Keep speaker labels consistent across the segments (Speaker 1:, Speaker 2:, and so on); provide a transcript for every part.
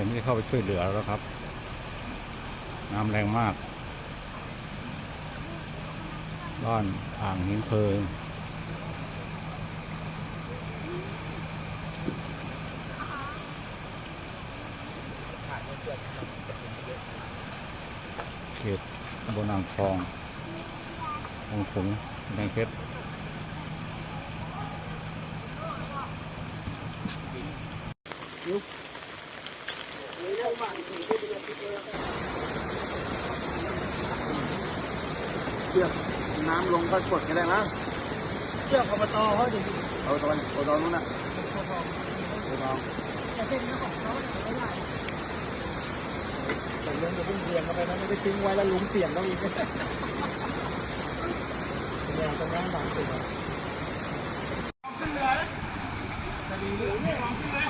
Speaker 1: แต่ไม่ได้เข้าไปช่วยเหลือแล้วครับ น้ำแรงมากบ้านอ่างหินเพลิงเขตบนอ่างทององขงแดงเพชร
Speaker 2: เชือกน้ำลงก็กดก็ได้มั้ง
Speaker 3: เชือกอบตเขาดิ
Speaker 2: เอาตอนเอาตอนนู้นน่ะเอาตอน
Speaker 3: แต่เส้นนี้ของเขาเนี่ยไม่ได้แต่เรื่องจะพุ่งเสียงเข้าไปนะไม่ได้ทิ้งไว้แล้วลุงเสียงเขาอีกเนี่ยตรงนั้นบางสุดอะลองเ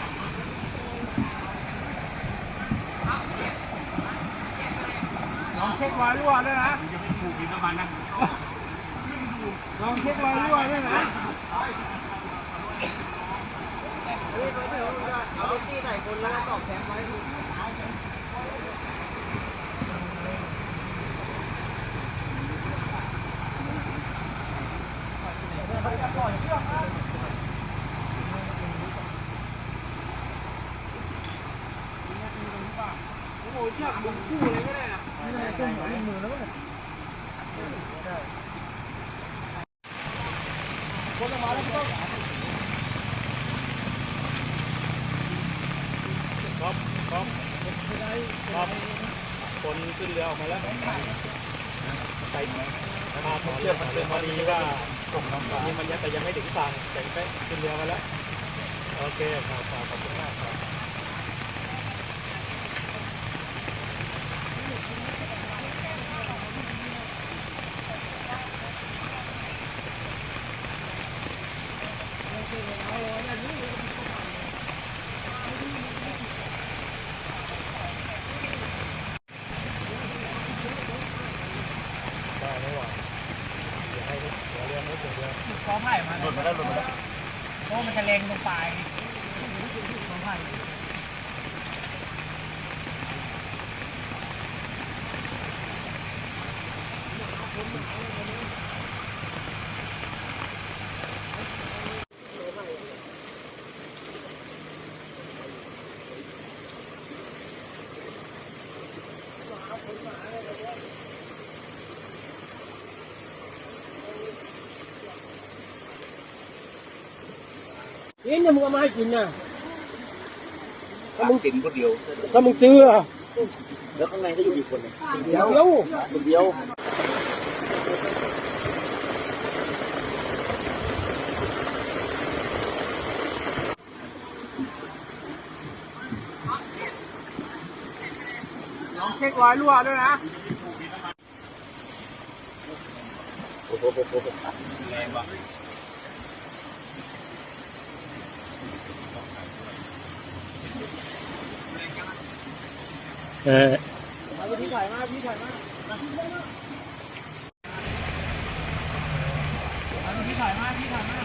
Speaker 3: ช็ครอยรั่วด้วยนะจะไม่ถูกกินน้ำมันนะลองเช็ครอยรั่วด้วยนะ
Speaker 2: เอาที่ใส่คนแล้วตอกแคมไว้
Speaker 3: โอ้โหเชือกดึงคู่เลย คนม่ได้ตุ้มหัวลงมือแล้วเนี่ยคนออกมาแล้วก็ต้อง
Speaker 4: ครับครับครับคนขึ้นเรือออกมาแล้วไปมาผมเชื่อมันเป็นพอดีว่าส่งน้ำตานี่มันยังแต่ยังไม่ถึงฝั่งแต่ไปขึ้นเรือมาแล้ว โอเคครับขอบคุณมากครับ ได้ไม่ไหวเดี๋ยวให้เดี๋ยวเรือไม่ถึงเรือ
Speaker 3: ขอไผ่มา
Speaker 4: หลุดมาแล้วหลุดมาแล้ว
Speaker 3: เพราะมันจะเลงลงไปขอไผ่ นี่เนี่ยมึงเอามาให้กินน่ะ
Speaker 2: ถ้ามึงกินคนเดียว
Speaker 3: ถ้ามึงซื้ออะ
Speaker 2: แล้วข้างในก็อยู่กี่คนเนี่ย
Speaker 3: เดี๋ยว
Speaker 2: คนเดียว
Speaker 3: ลองเช็ครอยรั่วด้วยนะ
Speaker 2: โอ้โหโอ้โหแรงว่ะ
Speaker 4: เออ
Speaker 3: พี่ถ่ายมาพี่ถ่ายมาพี่ถ่ายมาพี่ถ่ายมา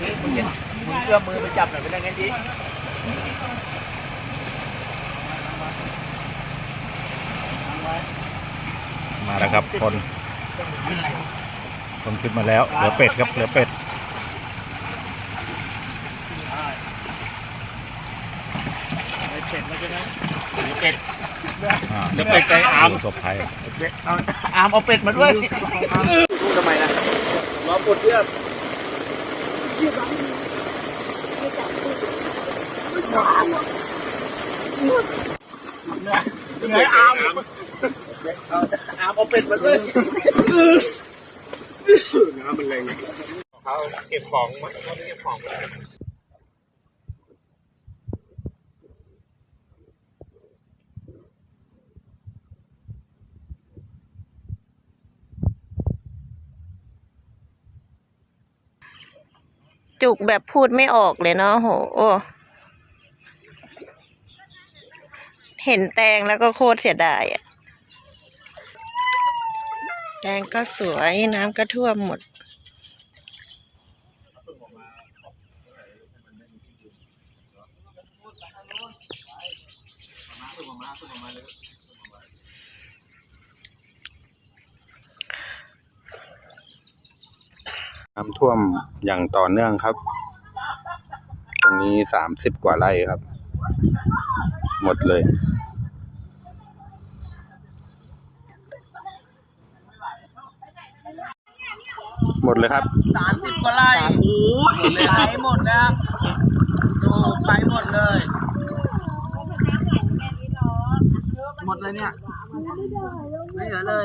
Speaker 2: มึงเอื้อมมือไปจับหน่อยเป็นยังไงดิ
Speaker 1: มาแล้วครับคนคนขึ้นมาแล้วเหลือเป็ดครับเหลือเป็ด
Speaker 4: เป็ดมาใช่ไหมเป็ด
Speaker 1: อ่า
Speaker 4: เหลือเป็ดไก่อาม
Speaker 1: ดูศพภัย
Speaker 2: เอาอามเอาเป็ดมาด้วยพูดทำไมนะรอปวดเชือก
Speaker 4: เหลืออาม
Speaker 2: เอาอามเอาเป็ดมาด้วย
Speaker 4: น้ำมันแรงเขาเก็บของมั้งเขาเก็บของ
Speaker 5: จุกแบบพูดไม่ออกเลยเนาะโห เห็นแตงแล้วก็โคตรเสียดายอะแตงก็สวยน้ำก็ท่วมหมด
Speaker 6: น้ำท่วมอย่างต่อเนื่องครับ ตรงนี้สามสิบกว่าไร่ครับ หมดเลยหมดเลยครับ
Speaker 7: สามสิบกว่าไร่โอ้โหไหลหมดนะครับดูไหลหมดเลย หมดเลยเนี่ย ไม่เหลือเลย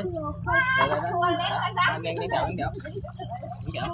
Speaker 8: ตัวเล็กนะ
Speaker 7: เดี๋ยวเดี๋ยวเดี๋ยว เดี๋ยว